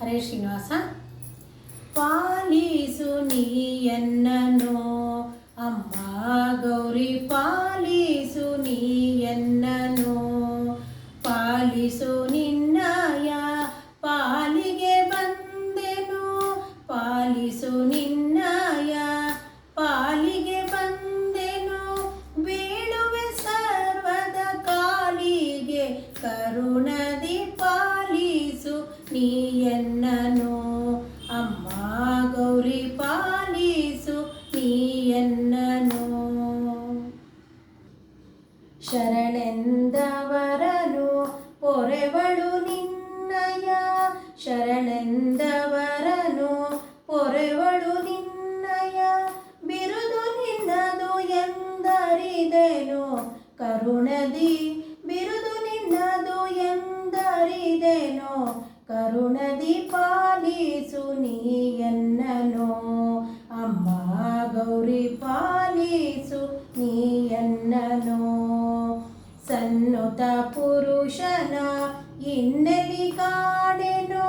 ಹರೇ ಶ್ರೀನಿವಾಸ. ಪಾಲಿಸು ನೀಯನ್ನನು ಅಮ್ಮ ಗೌರಿ ಪಾಲಿಸು ಗೌರಿ ಪಾಲಿಸು ನೀಯನ್ನನು ಸನ್ನುತ ಪುರುಷನ ಇನ್ನೆಲಿ ಕಾಣೆನು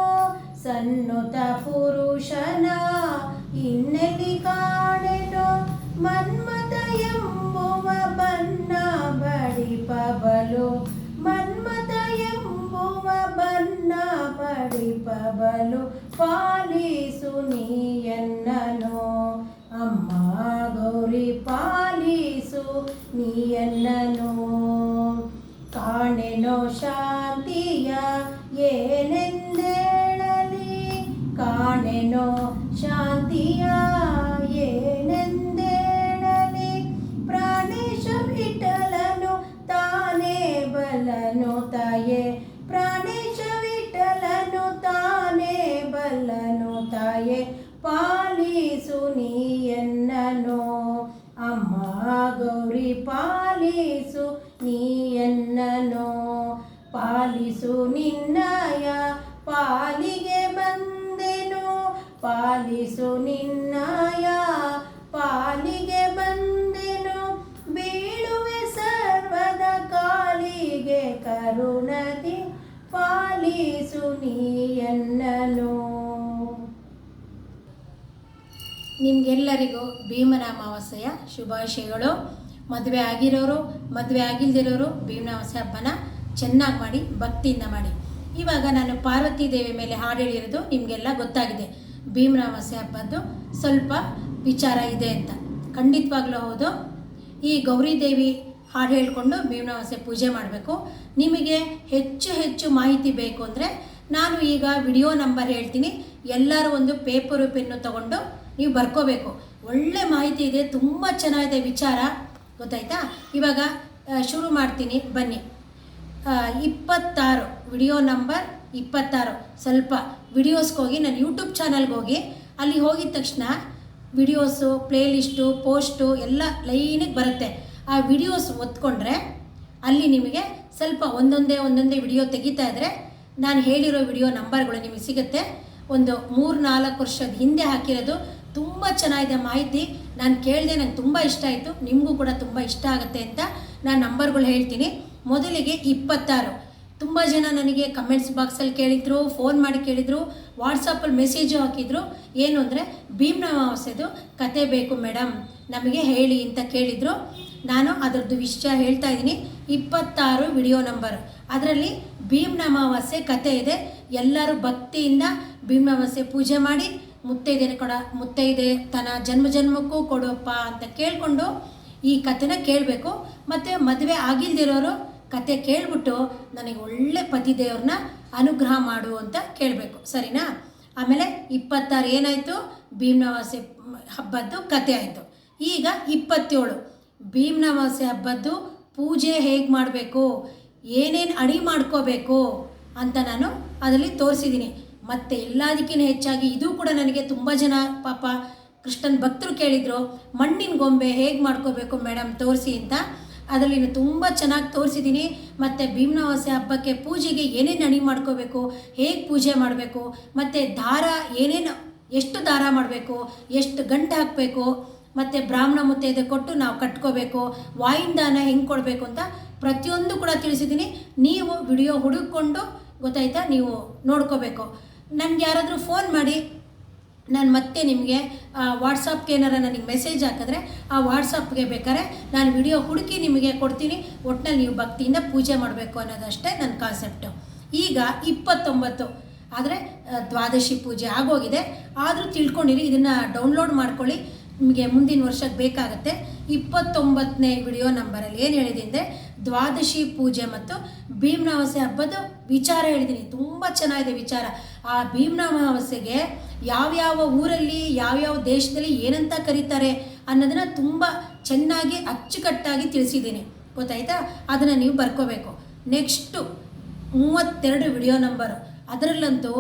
ಸನ್ನುತ ಪುರುಷನ ಇನ್ನೆಲಿ ಕಾಣೆನು ಮನ್ಮತ ಎಂಬುವ ಬನ್ನ ಬಡಿಪಬಲು ಮನ್ಮತ ಎಂಬುವ ಬನ್ನ ಬಡಿಪಬಲು ಪಾಲಿಸು ನೀಯನ್ನನು ಪಾಲಿಸು ನೀಯನ್ನನು. ಕಾಣೆನೋ ಶಾಂತಿಯ ಏನೆಂದೇಳಲಿ. ಕಾಣೆನೋ ಶಾಂತಿಯ ನೀಯನ್ನನು ಪಾಲಿಸು ನಿನ್ನಯ ಪಾಲಿಗೆ ಬಂದೆನು. ಪಾಲಿಸು ನಿನ್ನಯ ಪಾಲಿಗೆ ಬಂದೆನು. ಬೀಳುವೆ ಸರ್ವದ ಕಾಲಿಗೆ ಕರುಣದಿ ಪಾಲಿಸು ನೀಯನ್ನನು ನಿಮಗೆಲ್ಲರಿಗೂ ಭೀಮನ ಅಮಾವಾಸ್ಯೆಯ ಶುಭಾಶಯಗಳು. ಮದುವೆ ಆಗಿರೋರು, ಮದುವೆ ಆಗಿಲ್ದಿರೋರು ಭೀಮನ ಅಮಾವಾಸ್ಯೆ ಹಬ್ಬನ ಚೆನ್ನಾಗಿ ಮಾಡಿ, ಭಕ್ತಿಯಿಂದ ಮಾಡಿ. ಇವಾಗ ನಾನು ಪಾರ್ವತಿ ದೇವಿ ಮೇಲೆ ಹಾಡು ಹೇಳಿರೋದು ನಿಮಗೆಲ್ಲ ಗೊತ್ತಾಗಿದೆ. ಭೀಮನ ಅಮಾವಾಸ್ಯೆ ಹಬ್ಬದ್ದು ಸ್ವಲ್ಪ ವಿಚಾರ ಇದೆ ಅಂತ. ಖಂಡಿತವಾಗ್ಲೂ ಹೌದು. ಈ ಗೌರಿ ದೇವಿ ಹಾಡು ಹೇಳಿಕೊಂಡು ಭೀಮನ ಅಮಾವಾಸ್ಯೆ ಪೂಜೆ ಮಾಡಬೇಕು. ನಿಮಗೆ ಹೆಚ್ಚು ಹೆಚ್ಚು ಮಾಹಿತಿ ಬೇಕು ಅಂದರೆ ನಾನು ಈಗ ವಿಡಿಯೋ ನಂಬರ್ ಹೇಳ್ತೀನಿ. ಎಲ್ಲರೂ ಒಂದು ಪೇಪರು ಪೆನ್ನು ತಗೊಂಡು ನೀವು ಬರ್ಕೋಬೇಕು. ಒಳ್ಳೆ ಮಾಹಿತಿ ಇದೆ, ತುಂಬ ಚೆನ್ನಾಗಿದೆ ವಿಚಾರ. ಗೊತ್ತಾಯ್ತಾ? ಇವಾಗ ಶುರು ಮಾಡ್ತೀನಿ. ಬನ್ನಿ. ಇಪ್ಪತ್ತಾರು. ವಿಡಿಯೋ ನಂಬರ್ ಇಪ್ಪತ್ತಾರು. ಸ್ವಲ್ಪ ವಿಡಿಯೋಸ್ಗೆ ಹೋಗಿ, ನನ್ನ ಯೂಟ್ಯೂಬ್ ಚಾನಲ್ಗೆ ಹೋಗಿ, ಅಲ್ಲಿ ಹೋಗಿದ ತಕ್ಷಣ ವಿಡಿಯೋಸು, ಪ್ಲೇಲಿಸ್ಟು, ಪೋಸ್ಟು ಎಲ್ಲ ಲೈನಿಗೆ ಬರುತ್ತೆ. ಆ ವಿಡಿಯೋಸ್ ಒತ್ಕೊಂಡ್ರೆ ಅಲ್ಲಿ ನಿಮಗೆ ಸ್ವಲ್ಪ ಒಂದೊಂದೇ ಒಂದೊಂದೇ ವಿಡಿಯೋ ತೆಗಿತಾ ಇದ್ದರೆ ನಾನು ಹೇಳಿರೋ ವಿಡಿಯೋ ನಂಬರ್ಗಳು ನಿಮಗೆ ಸಿಗುತ್ತೆ. ಒಂದು ಮೂರು ನಾಲ್ಕು ವರ್ಷದ ಹಿಂದೆ ಹಾಕಿರೋದು ತುಂಬ ಚೆನ್ನಾಗಿದೆ ಮಾಹಿತಿ. ನಾನು ಕೇಳಿದೆ ನಂಗೆ ತುಂಬ ಇಷ್ಟ ಆಯಿತು. ನಿಮಗೂ ಕೂಡ ತುಂಬ ಇಷ್ಟ ಆಗುತ್ತೆ ಅಂತ ನಾನು ನಂಬರ್ಗಳು ಹೇಳ್ತೀನಿ. ಮೊದಲಿಗೆ ಇಪ್ಪತ್ತಾರು. ತುಂಬ ಜನ ನನಗೆ ಕಮೆಂಟ್ಸ್ ಬಾಕ್ಸಲ್ಲಿ ಕೇಳಿದ್ರು ಫೋನ್ ಮಾಡಿ ಕೇಳಿದರು ವಾಟ್ಸಪ್ಪಲ್ಲಿ ಮೆಸೇಜು ಹಾಕಿದರು. ಏನು ಅಂದರೆ, ಭೀಮ್ನ ಅಮಾವಾಸ್ಯೆದು ಕತೆ ಬೇಕು ಮೇಡಮ್ ನಮಗೆ ಹೇಳಿ ಅಂತ ಕೇಳಿದರು. ನಾನು ಅದರದ್ದು ವಿಷಯ ಹೇಳ್ತಾ ಇದ್ದೀನಿ. ಇಪ್ಪತ್ತಾರು ವಿಡಿಯೋ ನಂಬರ್ ಅದರಲ್ಲಿ ಭೀಮ್ನ ಅಮಾವಾಸ್ಯೆ ಕತೆ ಇದೆ. ಎಲ್ಲರೂ ಭಕ್ತಿಯಿಂದ ಭೀಮ್ನ ಅಮಾವಾಸ್ಯೆ ಪೂಜೆ ಮಾಡಿ ಮುತ್ತೈದೆ ಕೊಡ? ಮುತ್ತೈದೆ, ತನ್ನ ಜನ್ಮ ಜನ್ಮಕ್ಕೂ ಕೊಡಪ್ಪ ಅಂತ ಕೇಳಿಕೊಂಡು ಈ ಕಥೆನ ಕೇಳಬೇಕು. ಮತ್ತು ಮದುವೆ ಆಗಿಲ್ದಿರೋರು ಕತೆ ಕೇಳಿಬಿಟ್ಟು ನನಗೆ ಒಳ್ಳೆ ಪತಿದೇವ್ರನ್ನ ಅನುಗ್ರಹ ಮಾಡು ಅಂತ ಕೇಳಬೇಕು. ಸರಿನಾ? ಆಮೇಲೆ ಇಪ್ಪತ್ತಾರು ಏನಾಯಿತು? ಭೀಮ್ನವಾಸೆ ಹಬ್ಬದ್ದು ಕತೆ ಆಯಿತು. ಈಗ ಇಪ್ಪತ್ತೇಳು. ಭೀಮ್ನವಾಸೆ ಹಬ್ಬದ್ದು ಪೂಜೆ ಹೇಗೆ ಮಾಡಬೇಕು? ಏನೇನು ಅಡಿ ಮಾಡ್ಕೋಬೇಕು ಅಂತ ನಾನು ಅದರಲ್ಲಿ ತೋರಿಸಿದ್ದೀನಿ. ಮತ್ತು ಎಲ್ಲದಕ್ಕಿಂತ ಹೆಚ್ಚಾಗಿ ಇದು ಕೂಡ ನನಗೆ ತುಂಬ ಜನ ಪಾಪ ಕೃಷ್ಣನ್ ಭಕ್ತರು ಕೇಳಿದರು, ಮಣ್ಣಿನ ಗೊಂಬೆ ಹೇಗೆ ಮಾಡ್ಕೋಬೇಕು ಮೇಡಮ್ ತೋರಿಸಿ ಅಂತ. ಅದರಲ್ಲಿ ತುಂಬ ಚೆನ್ನಾಗಿ ತೋರಿಸಿದ್ದೀನಿ ಮತ್ತು ಭೀಮನವಾಸೆ ಹಬ್ಬಕ್ಕೆ ಪೂಜೆಗೆ ಏನೇನು ಅಣಿ ಮಾಡ್ಕೋಬೇಕು, ಹೇಗೆ ಪೂಜೆ ಮಾಡಬೇಕು, ಮತ್ತು ದಾರ ಏನೇನು, ಎಷ್ಟು ದಾರ ಮಾಡಬೇಕು, ಎಷ್ಟು ಗಂಟು ಹಾಕಬೇಕು, ಮತ್ತು ಬ್ರಾಹ್ಮಣ ಮುತ್ತೈದೆ ಕೊಟ್ಟು ನಾವು ಕಟ್ಕೋಬೇಕು ವಾಯಿಂದಾನ ಹೆಂಗೆ ಕೊಡಬೇಕು ಅಂತ ಪ್ರತಿಯೊಂದು ಕೂಡ ತಿಳಿಸಿದ್ದೀನಿ ನೀವು ವಿಡಿಯೋ ಹುಡುಕೊಂಡು ಗೊತ್ತಾಯ್ತಾ, ನೀವು ನೋಡ್ಕೋಬೇಕು. ನನಗೆ ಯಾರಾದರೂ ಫೋನ್ ಮಾಡಿ, ನಾನು ಮತ್ತೆ ನಿಮಗೆ ವಾಟ್ಸಪ್ಗೆ ಏನಾರ ನನಗೆ ಮೆಸೇಜ್ ಹಾಕಿದ್ರೆ ಆ ವಾಟ್ಸಪ್ಗೆ ಬೇಕಾದ್ರೆ ನಾನು ವಿಡಿಯೋ ಹುಡುಕಿ ನಿಮಗೆ ಕೊಡ್ತೀನಿ. ಒಟ್ಟಿನಲ್ಲಿ ನೀವು ಭಕ್ತಿಯಿಂದ ಪೂಜೆ ಮಾಡಬೇಕು ಅನ್ನೋದಷ್ಟೇ ನನ್ನ ಕಾನ್ಸೆಪ್ಟು ಈಗ ಇಪ್ಪತ್ತೊಂಬತ್ತು, ಆದರೆ ದ್ವಾದಶಿ ಪೂಜೆ ಆಗೋಗಿದೆ. ಆದರೂ ತಿಳ್ಕೊಂಡಿರಿ, ಇದನ್ನು ಡೌನ್ಲೋಡ್ ಮಾಡ್ಕೊಳ್ಳಿ. ನಿಮಗೆ ಮುಂದಿನ ವರ್ಷಕ್ಕೆ ಬೇಕಾಗುತ್ತೆ ಇಪ್ಪತ್ತೊಂಬತ್ತನೇ ವಿಡಿಯೋ ನಂಬರಲ್ಲಿ ಏನು ಹೇಳಿದೆ ದ್ವಾದಶಿ ಪೂಜೆ ಮತ್ತು ಭೀಮನಾವಸೆ ಹಬ್ಬದ ವಿಚಾರ ಹೇಳಿದ್ದೀನಿ. ತುಂಬ ಚೆನ್ನಾಗಿದೆ ವಿಚಾರ. ಆ ಭೀಮನಾಮಸೆಗೆ ಯಾವ್ಯಾವ ಊರಲ್ಲಿ, ಯಾವ್ಯಾವ ದೇಶದಲ್ಲಿ ಏನಂತ ಕರೀತಾರೆ ಅನ್ನೋದನ್ನು ತುಂಬ ಚೆನ್ನಾಗಿ ಅಚ್ಚುಕಟ್ಟಾಗಿ ತಿಳಿಸಿದ್ದೀನಿ. ಗೊತ್ತಾಯ್ತಾ? ಅದನ್ನು ನೀವು ಬರ್ಕೋಬೇಕು. ನೆಕ್ಸ್ಟು ಮೂವತ್ತೆರಡು ವಿಡಿಯೋ ನಂಬರು ಅದರಲ್ಲಂತೂ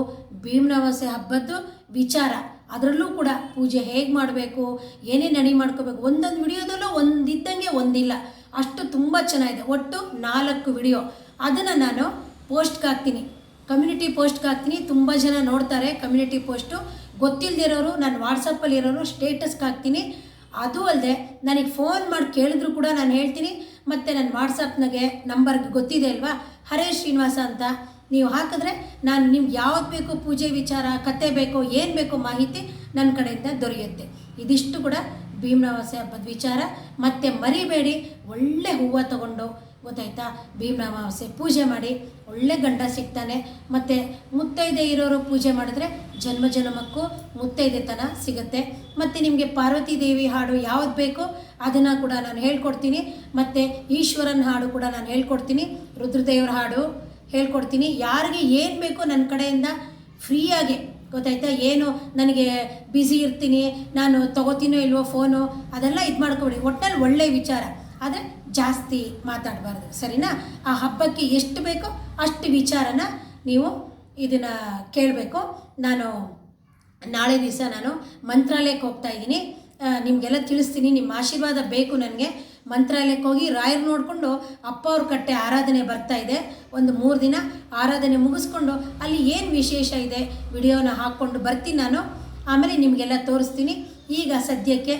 ಭೀಮನಾಮಸೆ ಹಬ್ಬದ್ದು ವಿಚಾರ. ಅದರಲ್ಲೂ ಕೂಡ ಪೂಜೆ ಹೇಗೆ ಮಾಡಬೇಕು, ಏನೇನು ನಡಿ ಮಾಡ್ಕೋಬೇಕು, ಒಂದೊಂದು ವಿಡಿಯೋದಲ್ಲೂ ಒಂದಿದ್ದಂಗೆ ಒಂದಿಲ್ಲ. ಅಷ್ಟು ತುಂಬ ಚೆನ್ನಾಗಿದೆ. ಒಟ್ಟು ನಾಲ್ಕು ವಿಡಿಯೋ. ಅದನ್ನು ನಾನು ಪೋಸ್ಟ್ಗೆ ಹಾಕ್ತೀನಿ. ಕಮ್ಯುನಿಟಿ ಪೋಸ್ಟ್ಗೆ ಹಾಕ್ತೀನಿ. ತುಂಬ ಜನ ನೋಡ್ತಾರೆ ಕಮ್ಯುನಿಟಿ ಪೋಸ್ಟು. ಗೊತ್ತಿಲ್ಲದಿರೋರು ನಾನು ವಾಟ್ಸಪ್ಪಲ್ಲಿ ಇರೋರು ಸ್ಟೇಟಸ್ಗೆ ಹಾಕ್ತೀನಿ. ಅದು ಅಲ್ಲದೆ ನನಗೆ ಫೋನ್ ಮಾಡಿ ಕೇಳಿದ್ರು ಕೂಡ ನಾನು ಹೇಳ್ತೀನಿ. ಮತ್ತು ನನ್ನ ವಾಟ್ಸಪ್ನಾಗೆ ನಂಬರ್ಗೆ ಗೊತ್ತಿದೆ ಅಲ್ವಾ? ಹರೇಶ್ ಶ್ರೀನಿವಾಸ ಅಂತ. ನೀವು ಹಾಕಿದ್ರೆ ನಾನು ನಿಮ್ಗೆ ಯಾವ್ದು ಬೇಕು ಪೂಜೆ ವಿಚಾರ, ಕತೆ ಬೇಕೋ, ಏನು ಬೇಕೋ ಮಾಹಿತಿ ನನ್ನ ಕಡೆಯಿಂದ ದೊರೆಯುತ್ತೆ. ಇದಿಷ್ಟು ಕೂಡ ಭೀಮನವಾಸೆ ಹಬ್ಬದ ವಿಚಾರ. ಮತ್ತು ಮರಿಬೇಡಿ, ಒಳ್ಳೆ ಹೂವು ತಗೊಂಡು, ಗೊತ್ತಾಯ್ತಾ? ಭೀಮನವಾಸೆ ಪೂಜೆ ಮಾಡಿ, ಒಳ್ಳೆ ಗಂಡ ಸಿಗ್ತಾನೆ. ಮತ್ತು ಮುತ್ತೈದೆ ಇರೋರು ಪೂಜೆ ಮಾಡಿದ್ರೆ ಜನ್ಮ ಜನ್ಮಕ್ಕೂ ಮುತ್ತೈದೆತನ ಸಿಗುತ್ತೆ. ಮತ್ತು ನಿಮಗೆ ಪಾರ್ವತಿ ದೇವಿ ಹಾಡು ಯಾವ್ದು ಬೇಕೋ ಅದನ್ನು ಕೂಡ ನಾನು ಹೇಳ್ಕೊಡ್ತೀನಿ. ಮತ್ತು ಈಶ್ವರನ ಹಾಡು ಕೂಡ ನಾನು ಹೇಳ್ಕೊಡ್ತೀನಿ. ರುದ್ರದೇವರ ಹಾಡು ಹೇಳ್ಕೊಡ್ತೀನಿ. ಯಾರಿಗೆ ಏನು ಬೇಕೋ ನನ್ನ ಕಡೆಯಿಂದ ಫ್ರೀಯಾಗಿ, ಗೊತ್ತಾಯ್ತಾ? ಏನು ನನಗೆ ಬ್ಯುಸಿ ಇರ್ತೀನಿ, ನಾನು ತಗೋತೀನೋ ಇಲ್ವೋ ಫೋನು, ಅದೆಲ್ಲ ಇದು ಮಾಡ್ಕೊಬಿಡಿ. ಒಟ್ಟಲ್ಲಿ ಒಳ್ಳೆ ವಿಚಾರ. ಆದರೆ ಜಾಸ್ತಿ ಮಾತಾಡಬಾರ್ದು, ಸರಿನಾ? ಆ ಹಬ್ಬಕ್ಕೆ ಎಷ್ಟು ಬೇಕೋ ಅಷ್ಟು ವಿಚಾರನ ನೀವು ಇದನ್ನು ಕೇಳಬೇಕು. ನಾನು ನಾಳೆ ದಿವಸ ನಾನು ಮಂತ್ರಾಲಯಕ್ಕೆ ಹೋಗ್ತಾ ಇದ್ದೀನಿ. ನಿಮಗೆಲ್ಲ ತಿಳಿಸ್ತೀನಿ. ನಿಮ್ಮ ಆಶೀರ್ವಾದ ಬೇಕು ನನಗೆ. ಮಂತ್ರಾಲಯಕ್ಕೆ ಹೋಗಿ ರಾಯರು ನೋಡಿಕೊಂಡು ಅಪ್ಪ ಅವ್ರ ಕಟ್ಟೆ ಆರಾಧನೆ ಬರ್ತಾ ಇದೆ. ಒಂದು ಮೂರು ದಿನ ಆರಾಧನೆ ಮುಗಿಸ್ಕೊಂಡು ಅಲ್ಲಿ ಏನು ವಿಶೇಷ ಇದೆ ವಿಡಿಯೋನ ಹಾಕ್ಕೊಂಡು ಬರ್ತೀನಿ ನಾನು. ಆಮೇಲೆ ನಿಮಗೆಲ್ಲ ತೋರಿಸ್ತೀನಿ. ಈಗ ಸದ್ಯಕ್ಕೆ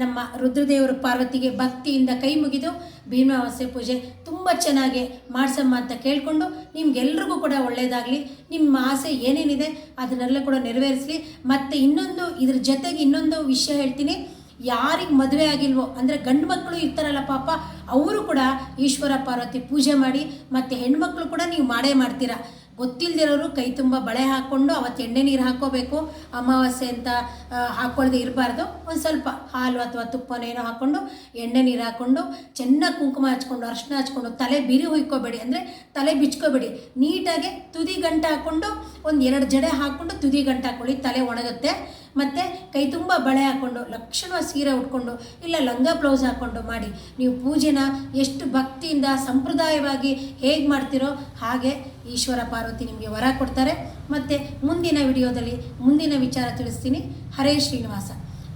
ನಮ್ಮ ರುದ್ರದೇವರು ಪಾರ್ವತಿಗೆ ಭಕ್ತಿಯಿಂದ ಕೈ ಮುಗಿದು ಭೀಮಾವಾಸ್ಯ ಪೂಜೆ ತುಂಬ ಚೆನ್ನಾಗಿ ಮಾಡಿಸಮ್ಮ ಅಂತ ಕೇಳಿಕೊಂಡು ನಿಮ್ಗೆಲ್ರಿಗೂ ಕೂಡ ಒಳ್ಳೆಯದಾಗಲಿ ನಿಮ್ಮ ಆಸೆ ಏನೇನಿದೆ ಅದನ್ನೆಲ್ಲ ಕೂಡ ನೆರವೇರಿಸಲಿ. ಮತ್ತು ಇನ್ನೊಂದು, ಇದ್ರ ಜೊತೆಗೆ ಇನ್ನೊಂದು ವಿಷಯ ಹೇಳ್ತೀನಿ. ಯಾರಿಗೆ ಮದುವೆ ಆಗಿಲ್ವೋ ಅಂದರೆ ಗಂಡು ಮಕ್ಕಳು ಇರ್ತಾರಲ್ಲ ಪಾಪ ಅವರು ಕೂಡ ಈಶ್ವರ ಪಾರ್ವತಿ ಪೂಜೆ ಮಾಡಿ ಮತ್ತು ಹೆಣ್ಮಕ್ಳು ಕೂಡ ನೀವು ಮಾಡೇ ಮಾಡ್ತೀರಾ? ಗೊತ್ತಿಲ್ಲದಿರೋರು ಕೈ ತುಂಬ ಬಳೆ ಹಾಕ್ಕೊಂಡು ಅವತ್ತು ಎಣ್ಣೆ ನೀರು ಹಾಕ್ಕೋಬೇಕು ಅಮಾವಾಸ್ಯೆ ಅಂತ ಆ, ಹಾಕ್ಕೊಳ್ದೆ ಇರಬಾರ್ದು. ಒಂದು ಸ್ವಲ್ಪ ಹಾಲು ಅಥವಾ ತುಪ್ಪನೇನೋ ಹಾಕ್ಕೊಂಡು ಎಣ್ಣೆ ನೀರು ಹಾಕ್ಕೊಂಡು ಚೆನ್ನಾಗಿ ಕುಂಕುಮ ಹಚ್ಕೊಂಡು ಅರ್ಶಿನ ಹಚ್ಕೊಂಡು ತಲೆ ಬಿರಿ ಹುಯ್ಕೋಬೇಡಿ. ಅಂದರೆ ತಲೆ ಬಿಚ್ಕೋಬೇಡಿ. ನೀಟಾಗಿ ತುದಿ ಗಂಟೆ ಹಾಕ್ಕೊಂಡು ಒಂದು ಎರಡು ಜಡೆ ಹಾಕ್ಕೊಂಡು ತುದಿ ಗಂಟೆ ಹಾಕ್ಕೊಳ್ಳಿ ತಲೆ ಒಣಗುತ್ತೆ. ಮತ್ತು ಕೈ ತುಂಬ ಬಳೆ ಹಾಕ್ಕೊಂಡು ಲಕ್ಷಣವಾಗಿ ಸೀರೆ ಉಟ್ಕೊಂಡು, ಇಲ್ಲ ಲಂಗ ಬ್ಲೌಸ್ ಹಾಕ್ಕೊಂಡು ಮಾಡಿ. ನೀವು ಪೂಜೆನ ಎಷ್ಟು ಭಕ್ತಿಯಿಂದ, ಸಂಪ್ರದಾಯವಾಗಿ ಹೇಗೆ ಮಾಡ್ತೀರೋ ಹಾಗೆ ಈಶ್ವರ ಪಾರ್ವತಿ ನಿಮಗೆ ವರ ಕೊಡ್ತಾರೆ. ಮತ್ತು ಮುಂದಿನ ವಿಡಿಯೋದಲ್ಲಿ ಮುಂದಿನ ವಿಚಾರ ತಿಳಿಸ್ತೀನಿ. ಹರೇ ಶ್ರೀನಿವಾಸ.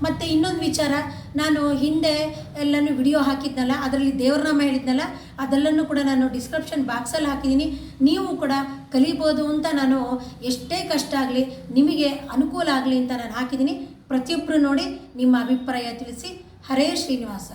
ಮತ್ತು ಇನ್ನೊಂದು ವಿಚಾರ, ನಾನು ಹಿಂದೆ ಎಲ್ಲನೂ ವಿಡಿಯೋ ಹಾಕಿದ್ನಲ್ಲ, ಅದರಲ್ಲಿ ದೇವ್ರನಾಮ ಹೇಳಿದ್ನಲ್ಲ, ಅದೆಲ್ಲನೂ ಕೂಡ ನಾನು ಡಿಸ್ಕ್ರಿಪ್ಷನ್ ಬಾಕ್ಸಲ್ಲಿ ಹಾಕಿದ್ದೀನಿ ನೀವು ಕೂಡ ಕಲಿಬೋದು ಅಂತ ನಾನು ಎಷ್ಟೇ ಕಷ್ಟ ಆಗಲಿ, ನಿಮಗೆ ಅನುಕೂಲ ಆಗಲಿ ಅಂತ ನಾನು ಹಾಕಿದ್ದೀನಿ ಪ್ರತಿಯೊಬ್ಬರು ನೋಡಿ ನಿಮ್ಮ ಅಭಿಪ್ರಾಯ ತಿಳಿಸಿ. ಹರೇ ಶ್ರೀನಿವಾಸ.